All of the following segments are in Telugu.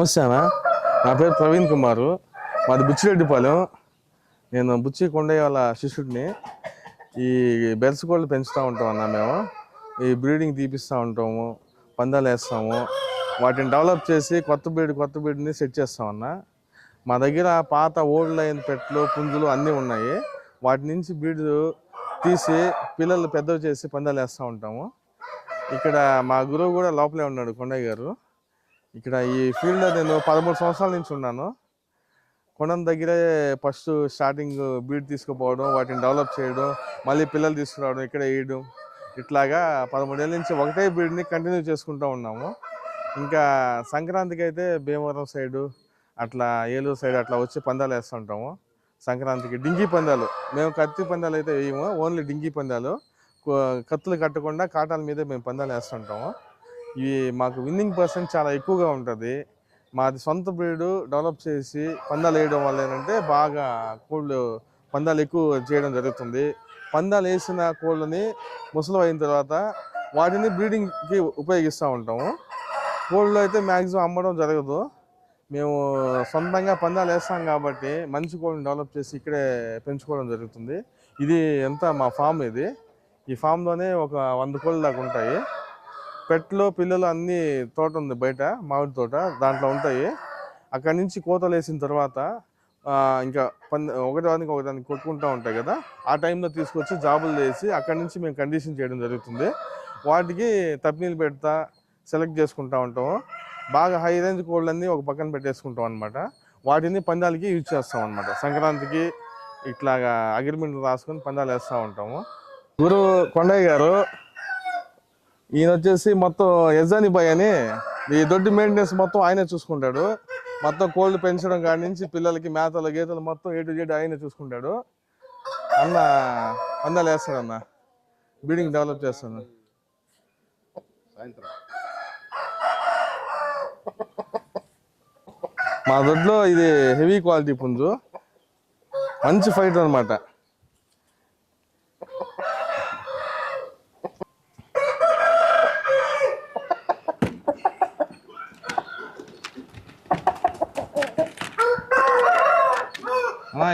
నమస్తేనా నమస్తే అన్న నా పేరు ప్రవీణ్ కుమారు. మాది బుచ్చిరెడ్డిపాలెం. నేను బుచ్చి కొండయ్య వాళ్ళ శిష్యుడిని. ఈ బెర్స్ కోళ్ళు పెంచుతూ ఉంటాం అన్న మేము. ఈ బ్రీడింగ్ తీపిస్తూ ఉంటాము పందాలు వేస్తాము. వాటిని డెవలప్ చేసి కొత్త బ్రీడ్ కొత్త బ్రీడ్ని సెట్ చేస్తామన్న మా దగ్గర పాత ఓల్డ్ లైన్ పెట్లు పుంజులు అన్నీ ఉన్నాయి. వాటి నుంచి బ్రీడ్ తీసి పిల్లలు పెద్దవి చేసి పందాలు వేస్తూ ఉంటాము. ఇక్కడ మా గురువు కూడా లోపలే ఉన్నాడు కొండయ్య గారు. ఇక్కడ ఈ ఫీల్డ్లో నేను పదమూడు సంవత్సరాల నుంచి ఉన్నాను. కొండం దగ్గరే ఫస్ట్ స్టార్టింగ్ బీడ్ తీసుకుపోవడం వాటిని డెవలప్ చేయడం మళ్ళీ పిల్లలు తీసుకురావడం ఇక్కడ వేయడం ఇట్లాగా పదమూడేళ్ళ నుంచి ఒకటే బీడ్ని కంటిన్యూ చేసుకుంటూ ఉన్నాము. ఇంకా సంక్రాంతికి అయితే భీమవరం సైడు అట్లా ఏలూరు సైడ్ అట్లా వచ్చి పందాలు వేస్తుంటాము. సంక్రాంతికి డింగి పందాలు. మేము కత్తి పందాలు అయితే వేయము ఓన్లీ డింగి పందాలు. కత్తులు కట్టకుండా కాటాల మీదే మేము పందాలు వేస్తుంటాము. ఇవి మాకు విన్నింగ్ పర్సెంట్ చాలా ఎక్కువగా ఉంటుంది. మాది సొంత బ్రీడ్ డెవలప్ చేసి పందాలు వేయడం వల్ల ఏంటంటే బాగా కోళ్ళు పందాలు ఎక్కువ చేయడం జరుగుతుంది. పందాలు వేసిన కోళ్ళని ముసలు అయిన తర్వాత వాటిని బ్రీడింగ్కి ఉపయోగిస్తూ ఉంటాము. కోళ్ళు అయితే మ్యాక్సిమం అమ్మడం జరగదు. మేము సొంతంగా పందాలు వేస్తాం కాబట్టి మంచి కోళ్ళని డెవలప్ చేసి ఇక్కడే పెంచుకోవడం జరుగుతుంది. ఇది ఎంత మా ఫామ్ ఇది. ఈ ఫామ్లోనే ఒక వంద కోళ్ళ దాకా ఉంటాయి. పెట్లు పిల్లలు అన్ని తోట ఉంది బయట మామిడి తోట దాంట్లో ఉంటాయి. అక్కడి నుంచి కోతలు వేసిన తర్వాత ఇంకా పంద ఒకదానికి ఒకదానికి కొట్టుకుంటూ ఉంటాయి కదా. ఆ టైంలో తీసుకొచ్చి జాబులు వేసి అక్కడి నుంచి మేము కండిషన్ చేయడం జరుగుతుంది. వాటికి తప్పినీళ్ళు పెడతా సెలెక్ట్ చేసుకుంటూ ఉంటాము. బాగా హై రేంజ్ కోళ్ళన్నీ ఒక పక్కన పెట్టేసుకుంటాం అనమాట వాటిని పందాలకి యూజ్ చేస్తాం అనమాట సంక్రాంతికి ఇట్లాగా అగ్రిమెంట్ రాసుకొని పందాలు వేస్తూ ఉంటాము. గురు కొండయ్య గారు ఈయన వచ్చేసి మొత్తం యజాని బాయ్ అని ఈ దొడ్డి మెయింటెనెన్స్ మొత్తం ఆయనే చూసుకుంటాడు. మొత్తం కోల్డ్ పెంచడం కాడి నుంచి పిల్లలకి మేతలు గీతలు మొత్తం ఏ టు ఆయనే చూసుకుంటాడు. అన్న పందాలు వేస్తాడు అన్న బిల్డింగ్ డెవలప్ చేస్తాను మా దొడ్లో ఇది హెవీ క్వాలిటీ పుంజు. మంచి ఫైట్ అనమాట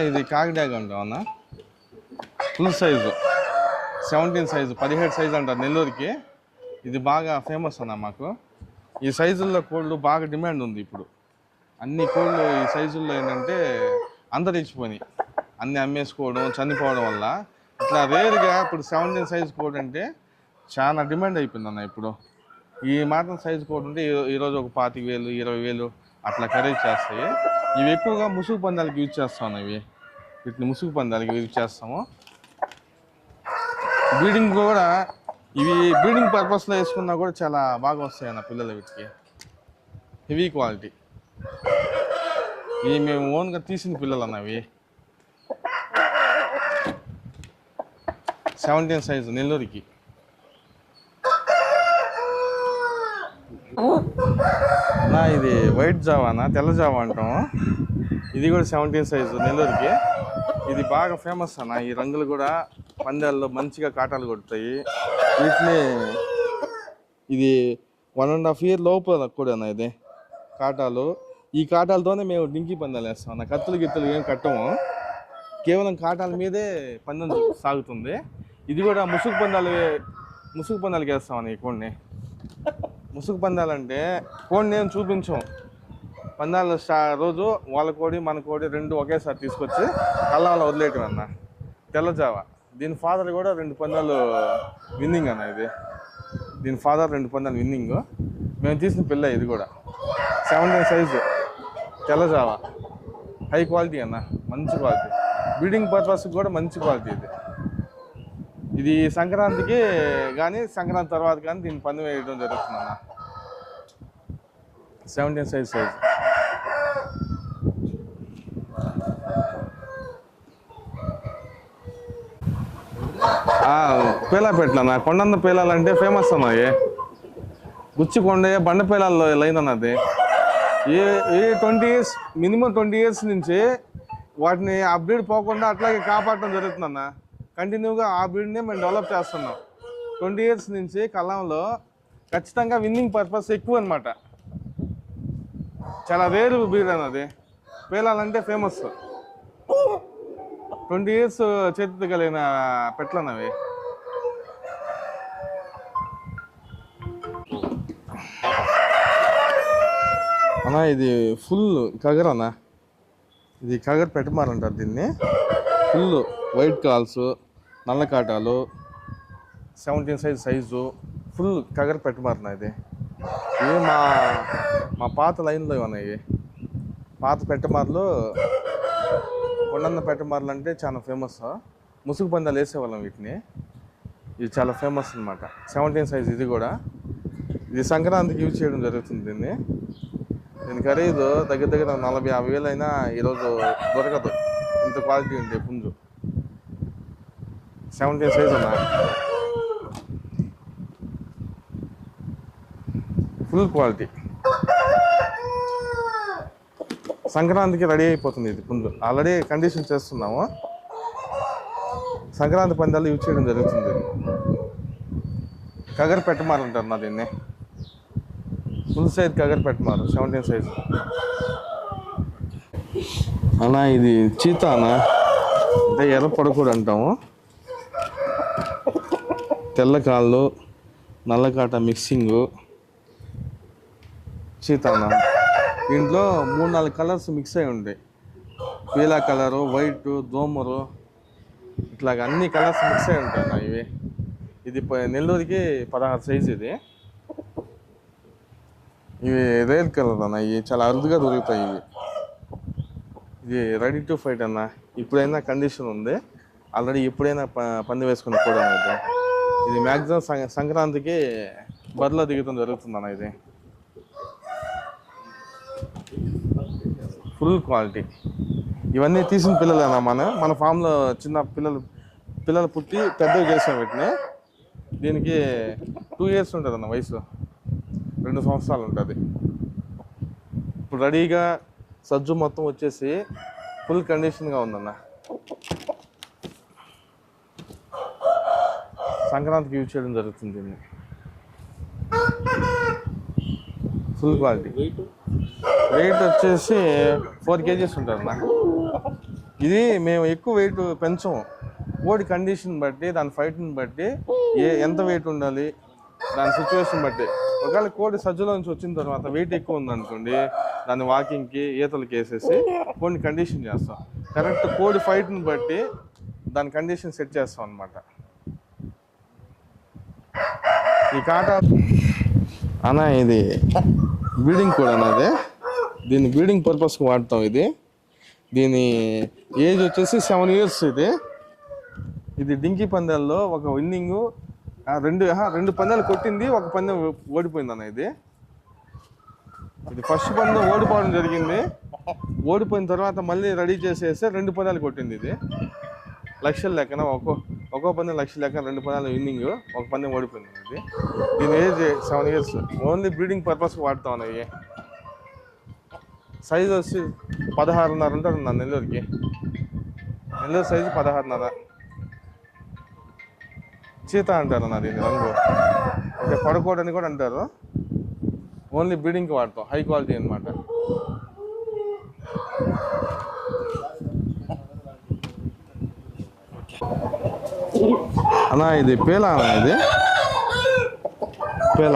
ఇది కాకిడాగ అంటాం అన్న? Full size. సెవెంటీన్ సైజు పదిహేడు సైజు అంటారు నెల్లూరుకి. ఇది బాగా ఫేమస్ అన్న మాకు. ఈ సైజుల్లో కోళ్ళు బాగా డిమాండ్ ఉంది ఇప్పుడు. అన్ని కోళ్ళు ఈ సైజుల్లో ఏంటంటే అంతరించిపోయినాయి. అన్నీ అమ్మేసుకోవడం చనిపోవడం వల్ల. ఇట్లా రేరుగా ఇప్పుడు సెవెంటీన్ సైజు కోడ్ అంటే చాలా డిమాండ్ అయిపోయింది అన్న ఇప్పుడు. ఈ మాత్రం సైజు కోడ్ ఉంటే ఈరోజు ఒక పాతిక వేలు ఇరవై వేలు అట్లా ఖరీదు చేస్తాయి. ఇవి ఎక్కువగా ముసుగు పందాలకి యూజ్ చేస్తాం ఇవి. వీటిని ముసుగు పందాలకి యూజ్ చేస్తాము. బ్రీడింగ్ కూడా ఇవి బ్రీడింగ్ పర్పస్లో వేసుకున్నా కూడా చాలా బాగా వస్తాయి అన్న పిల్లలు వీటికి. హెవీ క్వాలిటీ ఇవి మేము ఓన్గా తీసిన పిల్లలు అన్నవి సెవెంటీన్ సైజు నెల్లూరుకి. అన్న ఇది వైట్ జావానా తెల్ల జావా అంటాం. ఇది కూడా సెవెంటీన్ సైజు నెల్లూరుకి. ఇది బాగా ఫేమస్ అన్న ఈ రంగులు కూడా పందాల్లో మంచిగా కాటాలు కొడతాయి. వీటిని ఇది వన్ అండ్ హాఫ్ ఇయర్ లోపు కూడా అన్న ఇది కాటాలు. ఈ కాటాలతోనే మేము డింకి పందాలు వేస్తాం అన్న కత్తులు గిత్తులు ఏం కట్టము. కేవలం కాటాల మీదే పందెం సాగుతుంది. ఇది కూడా ముసుగు పందాలు ముసుగు పందాలకి వేస్తాం అన్న ఈ కోడిని. ముసుగు పందాలంటే కోడిని నేను చూపించాం. పందాలు స్టా రోజు వాళ్ళ కోడి మన కోడి రెండు ఒకేసారి తీసుకొచ్చి కళ్ళాలో వదిలేయటం అన్న. తెల్లజావ. దీని ఫాదర్ కూడా రెండు పందాలు విన్నింగ్ అన్న ఇది. దీని ఫాదర్ రెండు పందాలు విన్నింగ్. మేము తీసిన పిల్ల ఇది కూడా. సెవెంటీన్ సైజు తెల్లజావ. హై క్వాలిటీ అన్న. మంచి క్వాలిటీ. బ్రీడింగ్ పర్పస్కి కూడా మంచి క్వాలిటీ ఇది. ఇది సంక్రాంతికి కానీ సంక్రాంతి తర్వాత కానీ దీన్ని పందెం వేయడం జరుగుతుంది అన్న సెవెంటీన్ సైజ్ సైజ్ పేలా పెట్టిన కొండంత పేలాలంటే ఫేమస్ అన్నాయి గుచ్చి కొండ బండ పేలాల్లో లైన్ అన్నది ఏ ఏ twenty years minimum twenty years నుంచి వాటిని బ్రీడ్ పోకుండా అట్లాగే కాపాడటం జరుగుతుందన్న. కంటిన్యూగా ఆ బ్రీడ్నే మేము డెవలప్ చేస్తున్నాం. ట్వంటీ ఇయర్స్ నుంచి కళ్ళంలో ఖచ్చితంగా విన్నింగ్ పర్పస్ ఎక్కువ అనమాట చాలా రేరు బ్రీడ్ అన్నది. పేలాలంటే ఫేమస్. ట్వంటీ ఇయర్స్ చేతి కలిగిన పెట్లన్నవి. అన్నా ఇది ఫుల్ కగర్ అన్న. ఇది కగర్ పెట్టమారంటారు దీన్ని. ఫుల్ వైట్ కాల్స్. నల్ల కాటాలు సెవెంటీన్ సైజ్ సైజు ఫుల్ కగర్ పెట్టమారిన ఇది. ఇవి మా మా పాత లైన్లో ఉన్నాయి పాత పెట్టమార్లు కొండన్న పెట్టమార్లు అంటే చాలా ఫేమస్ ముసుగు పందాలు వేసేవాళ్ళం వీటిని. ఇది చాలా ఫేమస్ అన్నమాట. సెవెంటీన్ సైజ్ ఇది కూడా. ఇది సంక్రాంతికి యూజ్ చేయడం జరుగుతుంది దీన్ని. దీని ఖరీదు దగ్గర దగ్గర నలభై యాభై వేలు అయినా ఈరోజు దొరకదు. ఇంత క్వాలిటీ ఉంటే పుంజు. సెవెంటీన్ సైజ్ అన్నా ఫుల్ క్వాలిటీ సంక్రాంతికి రెడీ అయిపోతుంది ఇది పుంజు ఆల్రెడీ కండిషన్ చేస్తున్నాము. సంక్రాంతి పందాలు యూజ్ చేయడం జరుగుతుంది. కగర్ పెట్టమారంటారు నా దీన్ని. ఫుల్ సైజ్ కగర్ పెట్టమారు సెవెంటీన్ సైజ్ అన్నా ఇది చీత అన్న అంటే ఎర్ర పడకూడదు అంటాము. తెల్ల కాళ్ళు నల్లకాట మిక్సింగు చీతా అన్న దీంట్లో మూడు నాలుగు కలర్స్ మిక్స్ అయి ఉంటాయి. పీలా కలరు వైట్ దోమరు ఇట్లాగ అన్ని కలర్స్ మిక్స్ అయి ఉంటాయి ఇవి. ఇది నెల్లూరికి నెల్లూరుకి పదహారు సైజు ఇది. ఇవి రేర్ కలర్ అన్న ఇవి చాలా అరుదుగా దొరుకుతాయి ఇవి. ఇది రెడీ టు ఫైట్ అన్న. ఇప్పుడైనా కండిషన్ ఉంది. ఆల్రెడీ ఎప్పుడైనా ప- పంది వేసుకుని కూడా ఇది మ్యాక్సిమం సంక్రాంతికి బరిలో దిగటం జరుగుతుంది అన్న ఇది. ఫుల్ క్వాలిటీ ఇవన్నీ తీసిన పిల్లలేనా మన? మన ఫామ్లో చిన్న పిల్లలు పిల్లలు పుట్టి పెద్దవి చేసాం వీటిని. దీనికి టూ ఇయర్స్ ఉంటుంది అన్న వయసు. రెండు సంవత్సరాలు ఉంటుంది. ఇప్పుడు రెడీగా సజ్జు మొత్తం వచ్చేసి ఫుల్ కండిషన్గా ఉందన్న. సంక్రాంతికి యూజ్ చేయడం జరుగుతుంది దీన్ని. ఫుల్ క్వాలిటీ వెయిట్ వచ్చేసి ఫోర్ కేజీస్ ఉంటుంది అన్న ఇది మేము ఎక్కువ వెయిట్ పెంచము. కోడి కండిషన్ బట్టి దాని ఫైట్ని బట్టి ఏ ఎంత వెయిట్ ఉండాలి దాని సిచ్యువేషన్ బట్టి. ఒకవేళ కోడి సజ్జలో నుంచి వచ్చిన తర్వాత వెయిట్ ఎక్కువ ఉందనుకోండి దాన్ని వాకింగ్కి ఈతలకి వేసేసి కోడిని కండిషన్ చేస్తాం. కరెక్ట్ కోడి ఫైట్ని బట్టి దాని కండిషన్ సెట్ చేస్తాం అనమాట ఈ కాటా అన్న ఇది బ్రీడింగ్ కూడా అన్నది దీన్ని బ్రీడింగ్ పర్పస్కి వాడతాం ఇది. దీని ఏజ్ వచ్చేసి సెవెన్ ఇయర్స్ ఇది. ఇది డింకీ పందాల్లో ఒక విన్నింగ్ రెండు రెండు పందాలు కొట్టింది ఒక పందెం ఓడిపోయింది అన్న ఇది. ఇది ఫస్ట్ పందెం ఓడిపోవడం జరిగింది. ఓడిపోయిన తర్వాత మళ్ళీ రెడీ చేసేస్తే రెండు పందాలు కొట్టింది ఇది. లక్షల లెక్కన ఒక్కో ఒక్కో పందెం లక్ష లెక్క రెండు పందాలు విన్నింగ్ ఒక పందెం ఓడిపోయింది ఇది దీని age seven years only breeding పర్పస్కి వాడుతా ఉన్నాయి సైజ్ వచ్చి పదహారున్నర ఉంటుంది నా నెల్లూరుకి. నెల్లూరు సైజు పదహారున్నర. చీత అంటారు నా దీని రంగు. అంటే పడుకోవడానికి కూడా అంటారు. ఓన్లీ బ్రీడింగ్కి వాడతాం. హై క్వాలిటీ అనమాట అన్నా ఇది పేలా అన్నా ఇది? పేలా.